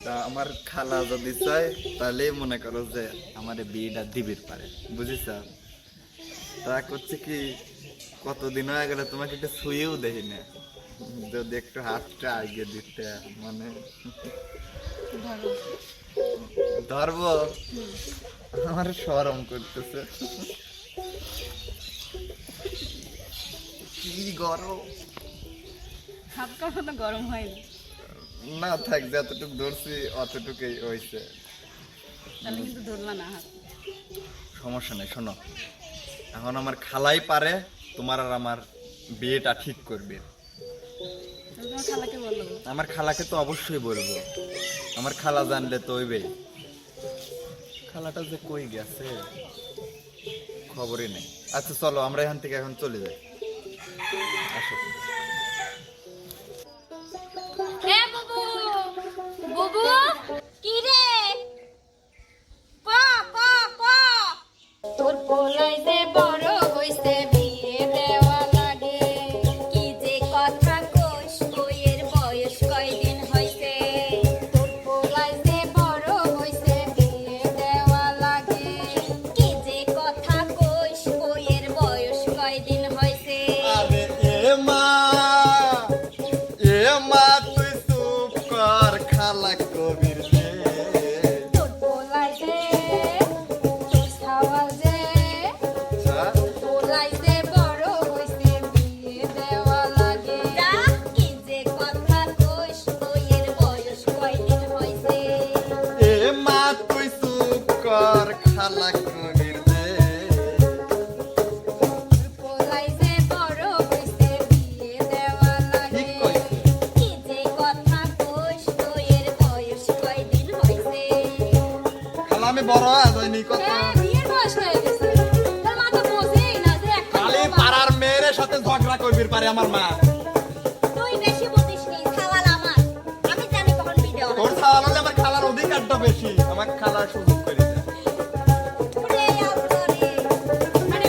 তা আমার খালা যদি চায় তাহলে মনে করো যে আমার বিয়েটা দিবির পারে। বুঝিস? তা করছে কি কতদিন হয়ে গেলে তোমাকে একটু শুয়েও দেখি না। যদি একটু হাতটা আগে দিতে মানে ধরো। ধরবো? আমার সরম করতেছে। কি গরম? হাত কখনো গরম হয়নি না থাক যতটুকু ধরছি অতটুকুই হয়েছে তাহলে কিন্তু ধরবা না সমস্যা নেই শোনো। এখন আমার খালাই পারে তোমার আর আমার বিয়েটা ঠিক করবে। আমার খালাকে তো অবশ্যই বলব। আমার খালা জানলে তো হইবেই খালাটা যে কই গেছে খবরই নেই। আচ্ছা চলো আমরা এখান থেকে এখন চলে যাই। আসো। বুবু? কি হয়ে যাইনি কত এ, বিয়ের বয়স হয়ে গেছে। পারে আমার মা। তুই বেশি বুঝিস নি খাওয়াল আমার। আমি জানি কখন ভিডিও তোর হলে আমার খালার অধিকারটা বেশি। আমার খালার সুযোগ করে দে। আরে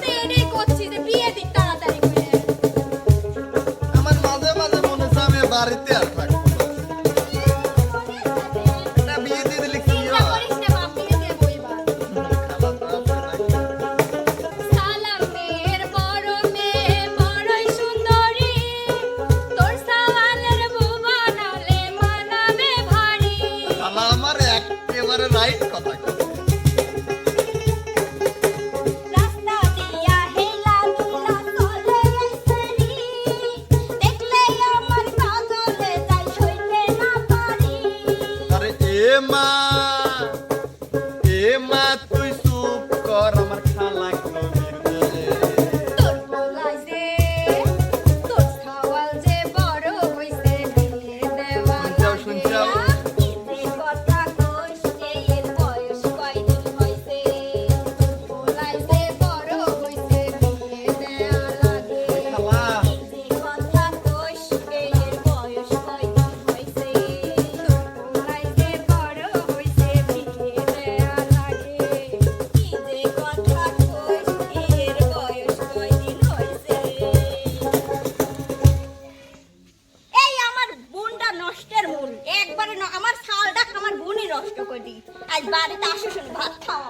আরে এ মা এ মা তুই চুপ কর আমার নষ্টের মূল। একবারে আমার ছালটা আমার বোনই নষ্ট করে দিই আজ বাড়িতে আসো শুনে ভাত খাওয়া